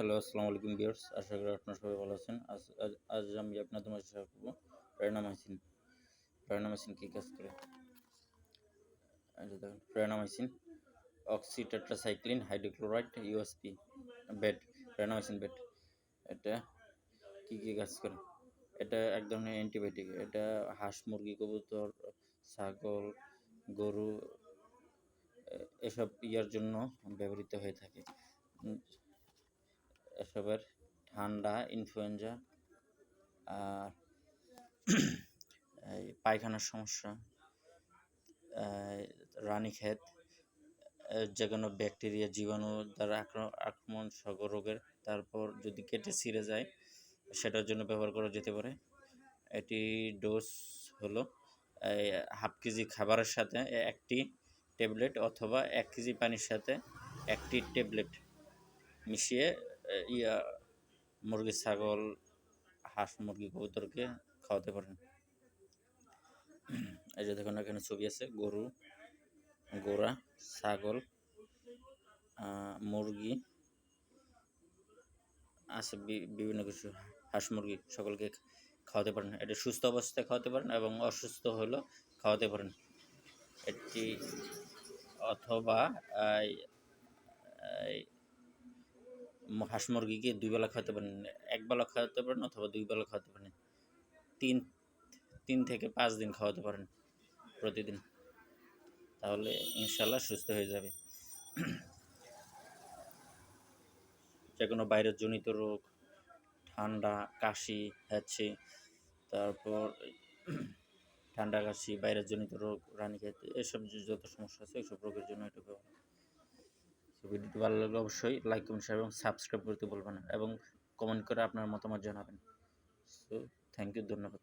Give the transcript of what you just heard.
Hello আসসালামু আলাইকুম viewers আশা করি আপনারা সবাই ভালো আছেন। আজ আজ আমি আপনাদের মাঝে শেয়ার করব প্রেরণামাইসিন প্রেরণামাইসিন কী কাজ করে? দেখুন প্রেরণামাইসিন অক্সিটেট্রাসাইক্লিন হাইড্রোক্লোরাইড ইউএসপি বেড প্রেরণামাইসিন বেড এটা কী কী কাজ করে? এটা এক ধরনের অ্যান্টিবায়োটিক এটা হাঁস, মুরগি, কবুতর, ছাগল, গরু এসব ইয়ার জন্য ব্যবহৃত হয়ে থাকে। এসবের ঠান্ডা ইনফ্লুয়েঞ্জা আর এই পায়খানার সমস্যা রানি রানীক্ষেত যে কোনো ব্যাকটেরিয়া, জীবাণু দ্বারা আক্র- আক্রমণ সহ রোগের, তারপর যদি কেটে ছিঁড়ে যায়, সেটার জন্য ব্যবহার করা যেতে পারে। এটি ডোজ হলো হাফ কেজি খাবারের সাথে একটি ট্যাবলেট অথবা এক কেজি পানির সাথে একটি ট্যাবলেট মিশিয়ে ইয়া মুরগি ছাগল, হাঁস, মুরগি, কবুতরকে খাওয়াতে পারেন। এই যে দেখুন, এখানে ছবি আছে, গরু গোড়া ছাগল মুরগি, আছে বিভিন্ন কিছু, হাঁস, মুরগি, সকলকে খাওয়াতে পারেন। এটা সুস্থ অবস্থায় খাওয়াতে পারেন এবং অসুস্থ হলেও খাওয়াতে পারেন। এটি অথবা হাঁস মুরগিকে দুই বেলা খাওয়াতে পারেন? এক বেলা খাওয়াতে পারেন অথবা দুই বেলা খাওয়াতে পারেন? তিন তিন থেকে পাঁচ দিন খাওয়াতে পারেন প্রতিদিন। তাহলে ইনশাল্লাহ সুস্থ হয়ে যাবে। যে কোনো বাইরের জনিত রোগ, ঠান্ডা, কাশি হচ্ছে তারপর ঠান্ডা কাশি, বাইরের জনিত রোগ রানীক্ষেত এসব যে যত সমস্যা আছে এইসব রোগের জন্য এটা তো ভিডিওটি ভালো লাগলে অবশ্যই লাইক কমেন্ট শেয়ার এবং সাবস্ক্রাইব করতে বলবেন না এবং কমেন্ট করে আপনার মতামত জানাবেন। সো থ্যাংক ইউ ধন্যবাদ।